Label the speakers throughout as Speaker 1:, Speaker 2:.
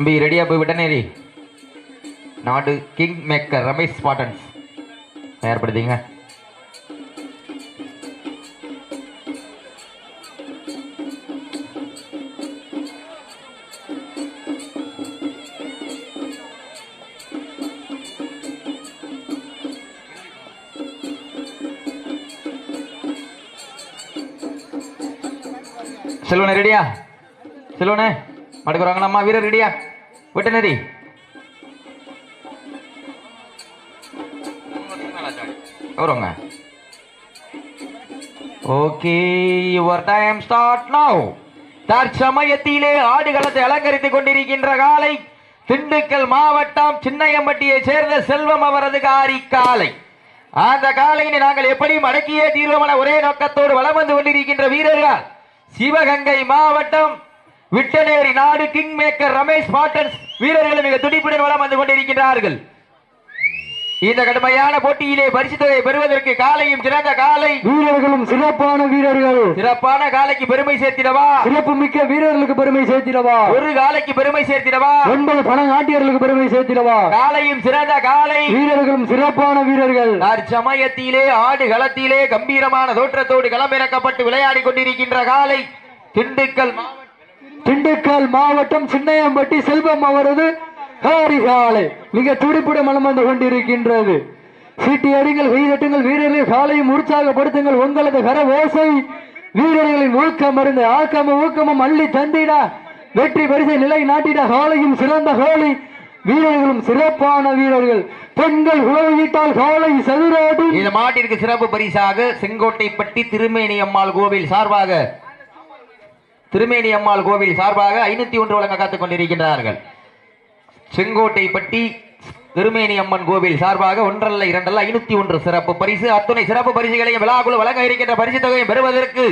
Speaker 1: தம்பி ரெடியா போய் விட்டனேரி நாடு கிங் மேக்கர் ரமேஷ் ஸ்பாட்டன்ஸ் தயார்படுத்திங்க செல்வனே ரெடியா செல்வனே மடுக்குறாங்களாம்மா வீரர் ரெடியா விட்டனரி வருவாங்க okay your time start now தற்சமயத்திலே ஆடுகளத்தை அலங்கரித்துக் கொண்டிருக்கின்ற காலை திண்டுக்கல் மாவட்டம் சின்னையம்பட்டியை சேர்ந்த செல்வம் அவரது காரி காலை. அந்த காலையினை நாங்கள் எப்படியும் அடக்கியே தீர்வமான ஒரே நோக்கத்தோடு வலம் வந்து கொண்டிருக்கின்ற வீரர்கள் சிவகங்கை மாவட்டம் விட்டநேரி நாடு கிங் மேக்கர் ரமேஷ் பாட்டன்ஸ் வீரர்கள் மிக துடிப்புடன் வளம் வந்து கொண்டிருக்கின்றார்கள். இந்த கடுமையான போட்டியிலே பரிசு பெறுவதற்கு காலையும் சிறந்த காலை.
Speaker 2: வீரர்களும் சிறப்பான வீரர்கள்.
Speaker 1: சிறப்பான காலைக்கு பெருமை சேர்த்திடவா?
Speaker 2: சிறப்பு மிக்க வீரர்களுக்கு பெருமை சேர்த்திடவா?
Speaker 1: ஒரு காலைக்கு பெருமை சேர்த்திடவா?
Speaker 2: ஒன்பது பணங்காட்டியர்களுக்கு பெருமை சேர்த்திடவா?
Speaker 1: காலையும் சிறந்த காலை.
Speaker 2: வீரர்களும் சிறப்பான வீரர்கள்.
Speaker 1: தற்சமயத்திலே ஆடு களத்திலே கம்பீரமான தோற்றத்தோடு களமிறக்கப்பட்டு விளையாடி கொண்டிருக்கின்ற காலை திண்டுக்கல்
Speaker 2: திண்டுக்கல் மாவட்டம் சின்னையம்பட்டி செல்வம் அவரது காரிகாலை மிக துடிப்புடன் மலம் வந்து கொண்டிருக்கின்றது. சீட்டி அடிங்கள் கைதட்டுங்கள் வீரர்களை காலையும் உற்சாகப்படுத்துங்கள் உங்களது கர ஓசை. வீரர்களின் ஊக்கம் மருந்து ஆக்கமும் ஊக்கமும் அள்ளி தந்திட. வெற்றி பரிசை நிலை நாட்டிட காலையும் சிறந்த காலை. வீரர்களும் சிறப்பான வீரர்கள். பெண்கள் உழவுகிட்டால் காலை சதுராடி
Speaker 1: இந்த மாட்டிற்கு சிறப்பு பரிசாக செங்கோட்டைப்பட்டி திருமேனி அம்மாள் கோவில் சார்பாக திருமேனி அம்மாள் கோவில் சார்பாக ஐநூத்தி ஒன்று வழங்க காத்துக் கொண்டிருக்கின்றார்கள். செங்கோட்டைப்பட்டி திருமேனி அம்மன் கோவில் சார்பாக ஒன்றல்ல இரண்டல்ல ஐநூத்தி ஒன்று சிறப்பு பரிசு. அத்துணை சிறப்பு பரிசுகளையும் விழாக்குழு வழங்க இருக்கின்ற பரிசு தொகையை பெறுவதற்கு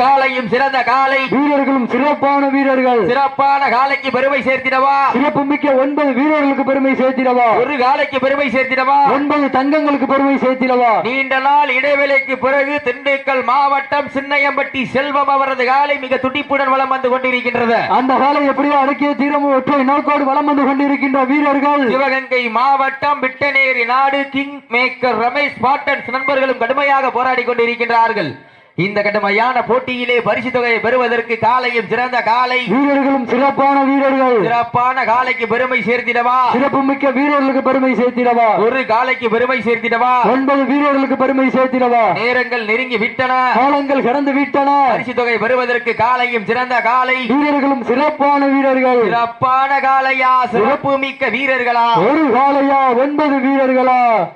Speaker 1: காலையும் சிறந்த காலை.
Speaker 2: வீரர்களும் சிறப்பான வீரர்கள்.
Speaker 1: சிறப்பான காலைக்கு பெருமை சேர்த்திடவா?
Speaker 2: சிறப்பு மிக்க ஒன்பது வீரர்களுக்கு பெருமை சேர்த்திடவா?
Speaker 1: ஒரு காலைக்கு பெருமை சேர்த்திடவா?
Speaker 2: ஒன்பது தங்கங்களுக்கு பெருமை சேர்த்திடவா?
Speaker 1: நீண்ட நாள் இடைவேளைக்கு பிறகு திண்டுக்கல் மாவட்டம் சின்னையம்பட்டி செல்வம் அவரது காலை மிக துடிப்புடன் வலம் வந்து கொண்டிருக்கின்றது.
Speaker 2: அந்த காலை எப்படியோ அடக்கிய தீரமும் ஒற்றை நோக்கோடு வலம் வந்து கொண்டிருக்கின்ற வீரர்கள்.
Speaker 1: சிவகங்கை மாவட்டம் விட்டநேரி நாடு கிங் மேக்கர் ரமேஷ் பாட்டன்ஸ் நண்பர்களும் கடுமையாக போராடி கொண்டிருக்கின்றார்கள். இந்த கடுமையான போட்டியிலே பரிசு தொகையை பெறுவதற்கு காலையும் சிறந்த காலை.
Speaker 2: வீரர்களும் சிறப்பான வீரர்கள்.
Speaker 1: சிறப்பான காலைக்கு பெருமை சேர்த்திடவா?
Speaker 2: சிறப்பு மிக்க வீரர்களுக்கு பெருமை சேர்த்திடவா?
Speaker 1: ஒரு காலைக்கு பெருமை சேர்த்திடவா?
Speaker 2: ஒன்பது வீரர்களுக்கு பெருமை சேர்த்திடவா?
Speaker 1: நேரங்கள் நெருங்கி விட்டன.
Speaker 2: காலங்கள் கடந்து விட்டன.
Speaker 1: பரிசு தொகை பெறுவதற்கு காலையும் சிறந்த காலை.
Speaker 2: வீரர்களும் சிறப்பான வீரர்கள்.
Speaker 1: சிறப்பான காலையா? சிறப்பு மிக்க வீரர்களா?
Speaker 2: ஒரு காலையா? ஒன்பது வீரர்களா?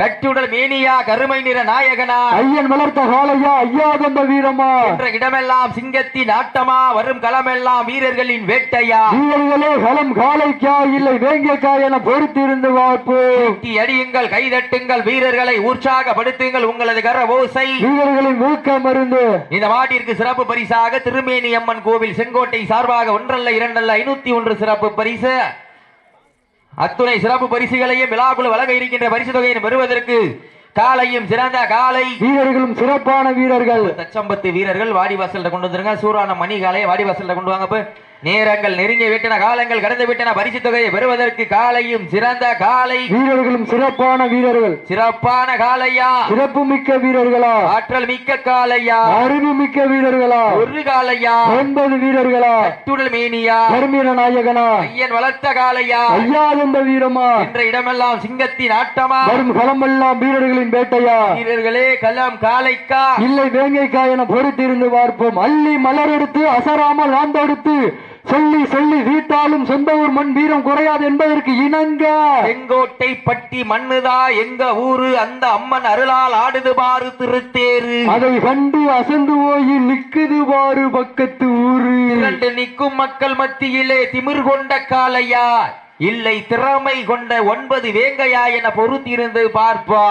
Speaker 1: கட்டுடல் மேனியா கருமை நிற நாயகனா?
Speaker 2: ஐயன் வளர்த்த காலையா ஐயாதந்த வீரமா?
Speaker 1: என்ற இடமெல்லாம் சிங்கத்தின் ஆட்டமா வரும் களமெல்லாம் வீரர்களின் வேட்டையா?
Speaker 2: வீரர்களே களம் காலைக்கா இல்லை வேங்கக்கா என பொறுத்திருந்து
Speaker 1: தட்டி அடியுங்கள் கைதட்டுங்கள் வீரர்களை உற்சாகப்படுத்துங்கள் உங்களது கர ஓசை.
Speaker 2: வீரர்களின் ஊக்கம் மருந்து.
Speaker 1: இந்த மாட்டிற்கு சிறப்பு பரிசாக திருமேனி அம்மன் கோவில் செங்கோட்டை சார்பாக ஒன்றல்ல இரண்டல்ல ஐநூத்தி ஒன்று சிறப்பு பரிசு. அத்துணை சிறப்பு பரிசுகளையும் விழாக்குழு வழங்க இருக்கின்ற பரிசு தொகையை பெறுவதற்கு காலையும் சிறந்த காலை
Speaker 2: வீரர்களும் சிறப்பான வீரர்கள்.
Speaker 1: தச்சம்பத்து வீரர்கள் வாடிவாசல்ல கொண்டு வந்துருங்க. சூரான மணி காலையை வாடிவாசல்ல கொண்டு வாங்க. நேரங்கள் நெருங்கி விட்டன காலங்கள் கடந்து விட்டன. பரிசு தொகையை பெறுவதற்கு காலையும் சிறந்த காலை
Speaker 2: வீரர்களும் சிறப்பான வீரர்கள்.
Speaker 1: சிறப்பான காலையா
Speaker 2: சிறப்பு மிக்க வீரர்களா.
Speaker 1: ஆற்றல் மிக்க காலையா
Speaker 2: அறிவு மிக்க வீரர்களா.
Speaker 1: ஒரு காலையா
Speaker 2: ஒன்பது வீரர்களா.
Speaker 1: கட்டுடல் மேனியா.
Speaker 2: கர்மீர நாயகனா.
Speaker 1: ஐயன் வளர்த்த காலையா
Speaker 2: ஐயாதந்த வீரமா.
Speaker 1: என்ற இடமெல்லாம் சிங்கத்தின் ஆட்டமா.
Speaker 2: வரும் களமெல்லாம் வீரர்களின் வேட்டையா?
Speaker 1: வீரர்களே களம் காலைக்கா
Speaker 2: இல்லை வேங்கைக்கா என பொறுத்திருந்து பார்ப்போம். அள்ளி மலர் எடுத்து அசராமல் ஆந்தெடுத்து சொல்லி சொல்லி வீட்டாலும் சொந்த ஊர் மண் வீரம் குறையாது என்பதற்கு இணங்க.
Speaker 1: செங்கோட்டை பட்டி மண்ணுதா எங்க ஊரு? அந்த அம்மன் அருளால் ஆடுது பாரு திருத்தேரு.
Speaker 2: அதை கண்டு அசந்து போய் நிக்குது பாரு பக்கத்து ஊரு.
Speaker 1: இரண்டு நிற்கும் மக்கள் மத்தியிலே திமிர் கொண்ட காளையா? இல்லை திறமை கொண்ட ஒன்பது வேங்கையா என பொறுத்திருந்து பார்ப்பா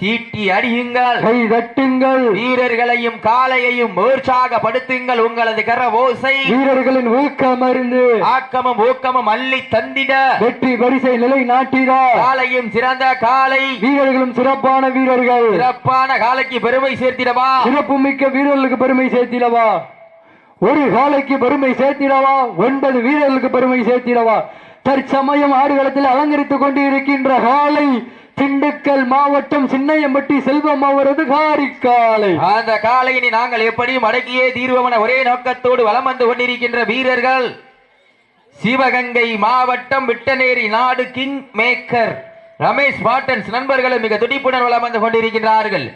Speaker 1: சீட்டி அடியுங்கள்.
Speaker 2: கை தட்டுங்கள்.
Speaker 1: வீரர்களையும் காளையையும் உற்சாகப்படுத்துங்கள் உங்களது கர ஓசை
Speaker 2: வீரர்களின் ஊக்கம் அறிந்து.
Speaker 1: ஆக்கமும் ஊக்கமும் அள்ளி தந்திட.
Speaker 2: வெற்றி பரிசை நிலை நாட்டிடா.
Speaker 1: காளையும் சிறந்த காளை.
Speaker 2: வீரர்களும் சிறப்பான வீரர்கள்.
Speaker 1: சிறப்பான காளைக்கு பெருமை சேர்த்திடவா?
Speaker 2: சிறப்பு மிக்க வீரர்களுக்கு பெருமை சேர்த்திடவா? ஒரு காலைக்கு பெருமை சேர்த்திடவா? ஒன்பது வீரர்களுக்கு பெருமை சேர்த்திடவா? தற்சமயம் ஆடுகளத்தில் அலங்கரித்துக் கொண்டு இருக்கின்ற காலை திண்டுக்கல் மாவட்டம் சின்னையம்பட்டி செல்வம் அவரது காரிக்காலை.
Speaker 1: அந்த காளையினை நாங்கள் எப்படியும் அடக்கியே தீர்வமன ஒரே நோக்கத்தோடு வலம் வந்து கொண்டிருக்கின்ற வீரர்கள். சிவகங்கை மாவட்டம் விட்டநேரி நாடு கிங் மேக்கர் ரமேஷ் பாட்டன்ஸ் நண்பர்களும் மிக துடிப்புடன் வலம் வந்து கொண்டிருக்கின்றார்கள்.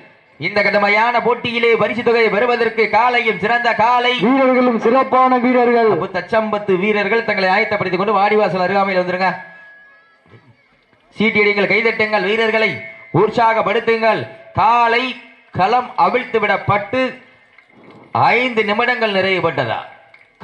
Speaker 1: இந்த கடுமையான போட்டியிலே பரிசு தொகையை பெறுவதற்கு காலையும் சிறந்த காலை.
Speaker 2: வீரர்களும் சிறப்பான வீரர்கள்.
Speaker 1: தச்சம்பத்து வீரர்கள் தங்களை ஆயத்தப்படுத்திக் கொண்டு வாடிவாசல் அருகாமையில் வந்துருங்க. சீட்டியடிங்கள் கைதட்டுங்கள் வீரர்களை உற்சாகப்படுத்துங்கள். காலை களம் அவிழ்த்து விடப்பட்டு ஐந்து நிமிடங்கள் நிறைவுபட்டதா?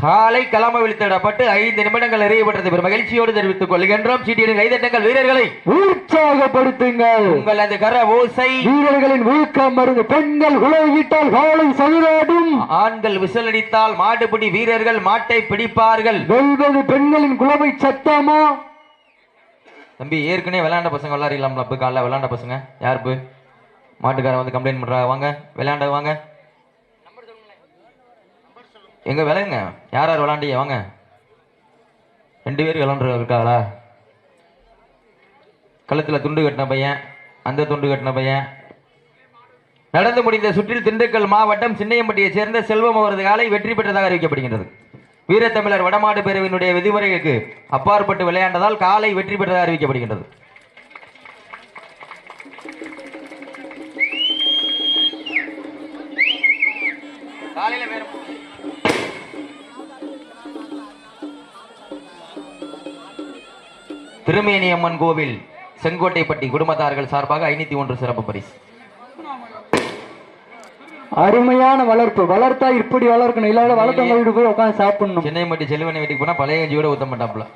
Speaker 1: காலை களம் அவிழ்த்து விடப்பட்டு ஐந்து நிமிடங்கள் நிறைவுபட்டது. பெரும் மகிழ்ச்சியோடு தெரிவித்துக் கொள்கின்றோம். சீட்டியடிகள் கைதட்டுங்கள் வீரர்களை
Speaker 2: உற்சாகப்படுத்துங்கள்.
Speaker 1: உங்களது கர ஓசை
Speaker 2: வீரர்களின் ஊக்கம் மருந்து பெண்கள் குலவிட்டால் காலை சதுராடும்
Speaker 1: ஆண்கள் விசிலடித்தால் மாடுபிடி வீரர்கள் மாட்டை பிடிப்பார்கள்.
Speaker 2: வெல்வது பெண்களின் குலவை சத்தமா?
Speaker 1: தம்பி ஏற்கனவே விளையாண்ட பசங்க விளாடிக்கலாம்ல இப்போ காலைல விளாண்ட பசங்க. யார் இப்போ மாட்டுக்காரன் வந்து கம்ப்ளைண்ட் பண்ணுறாங்க வாங்க விளையாண்ட வாங்க. எங்கே விளையாங்க யார் யார் விளாண்டிய வாங்க. ரெண்டு பேர் விளாண்டு இருக்காங்களா? கழுத்தில் துண்டு கட்டின பையன் அந்த துண்டு கட்டின பையன். நடந்து முடிந்த சுற்றில் திண்டுக்கல் மாவட்டம் சின்னையம்பட்டியைச் சேர்ந்த செல்வம் அவரது காலை வெற்றி பெற்றதாக அறிவிக்கப்படுகின்றது. வீரத்தமிழர் வடமாடு பேரவையினுடைய விதிமுறைகளுக்கு அப்பாற்பட்டு விளையாண்டதால் காலை வெற்றி பெற்றதாக அறிவிக்கப்படுகின்றது. காலையில திருமேனி அம்மன் கோவில் செங்கோட்டைப்பட்டி குடும்பத்தார்கள் சார்பாக ஐநூத்தி ஒன்று சிறப்பு பரிசு.
Speaker 2: அருமையான வளர்ப்பு. வளர்த்தா இப்படி வளர்க்கணும். இல்லாத வளர்த்தவங்க வீடு போய் உட்காந்து சாப்பிடணும்.
Speaker 1: சென்னை மட்டும் செல்வனை வீட்டுக்கு போனா பழைய கஞ்சியோட ஊத்த மாட்டாப்ல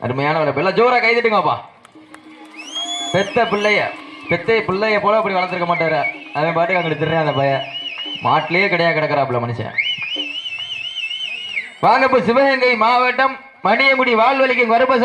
Speaker 1: அருமையான வளர்ப்பு. எல்லாம் ஜோரா கைதட்டுங்கப்பா. பெத்த பிள்ளைய பெத்த பிள்ளைய போல அப்படி வளர்த்துருக்க மாட்டாரு. அவன் பாட்டுக்கு அங்கிட்டு திருறேன் அந்த பையன். மாட்டிலேயே கிடையாது கிடக்குறாப்புல மனுஷன். வாங்க இப்ப சிவகங்கை மாவட்டம் மணியங்குடி வாழ்வழிக்கும் கருப்பசாமி